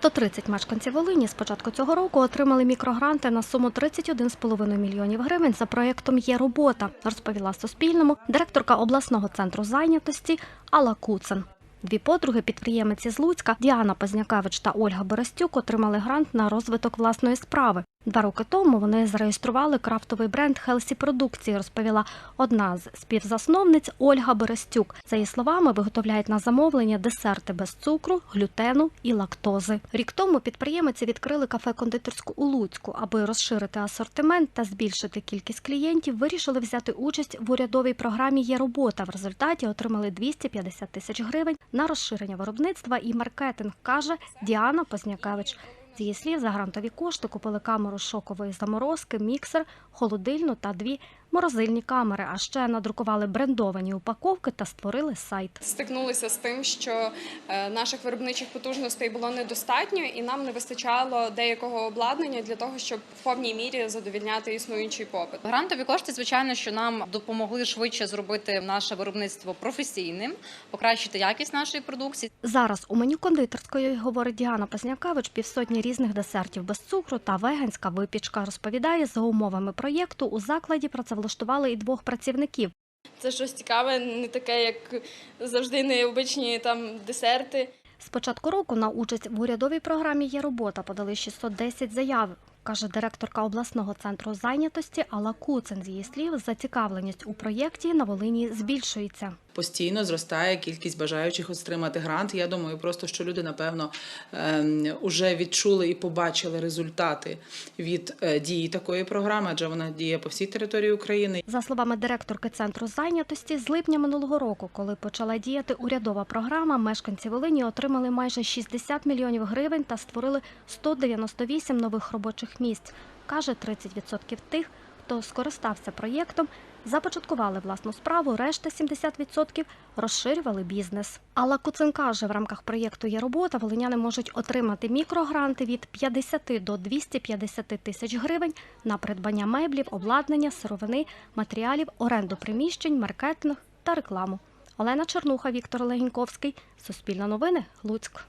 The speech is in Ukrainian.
130 мешканців Волині з початку цього року отримали мікрогранти на суму 31,5 мільйонів гривень за проєктом «Є робота», розповіла Суспільному директорка обласного центру зайнятості Алла Куцин. Дві подруги, підприємиці з Луцька Діана Познякевич та Ольга Берестюк отримали грант на розвиток власної справи. Два роки тому вони зареєстрували крафтовий бренд Хелсі Продукції, розповіла одна з співзасновниць Ольга Берестюк. За її словами, виготовляють на замовлення десерти без цукру, глютену і лактози. Рік тому підприємиці відкрили кафе-кондитерську у Луцьку, аби розширити асортимент та збільшити кількість клієнтів. Вирішили взяти участь в урядовій програмі Є робота. В результаті отримали 250 тисяч гривень на розширення виробництва і маркетинг, каже Діана Познякевич. З її слів, за грантові кошти купили камеру шокової заморозки, міксер, холодильну та дві морозильні камери. А ще надрукували брендовані упаковки та створили сайт. Стикнулися з тим, що е, наших виробничих потужностей було недостатньо, і нам не вистачало деякого обладнання для того, щоб в повній мірі задовільняти існуючий попит. Грантові кошти, звичайно, що нам допомогли швидше зробити наше виробництво професійним, покращити якість нашої продукції. Зараз у меню кондитерської, говорить Діана Познякевич, півсотні різних десертів без цукру та веганська випічка. Розповідає, за умовами проєкту у закладі працевлаштували і двох працівників. Це щось цікаве, не таке, як завжди необичні там десерти. З початку року на участь в урядовій програмі є робота. Подали 610 заяв. Каже директорка обласного центру зайнятості Алла Куцен. З її слів, зацікавленість у проєкті на Волині збільшується. Постійно зростає кількість бажаючих отримати грант. Я думаю, просто що люди напевно вже відчули і побачили результати від е, дії такої програми, адже вона діє по всій території України. За словами директорки центру зайнятості, з липня минулого року, коли почала діяти урядова програма, мешканці Волині отримали майже 60 мільйонів гривень та створили 198 нових робочих місць. Каже, 30% тих, хто скористався проєктом, започаткували власну справу, решта 70% розширювали бізнес. Алла Куцин каже, в рамках проєкту є робота. Волиняни можуть отримати мікрогранти від 50 до 250 тисяч гривень на придбання меблів, обладнання, сировини, матеріалів, оренду приміщень, маркетинг та рекламу. Олена Чернуха, Віктор Легіньковський. Суспільне новини. Луцьк.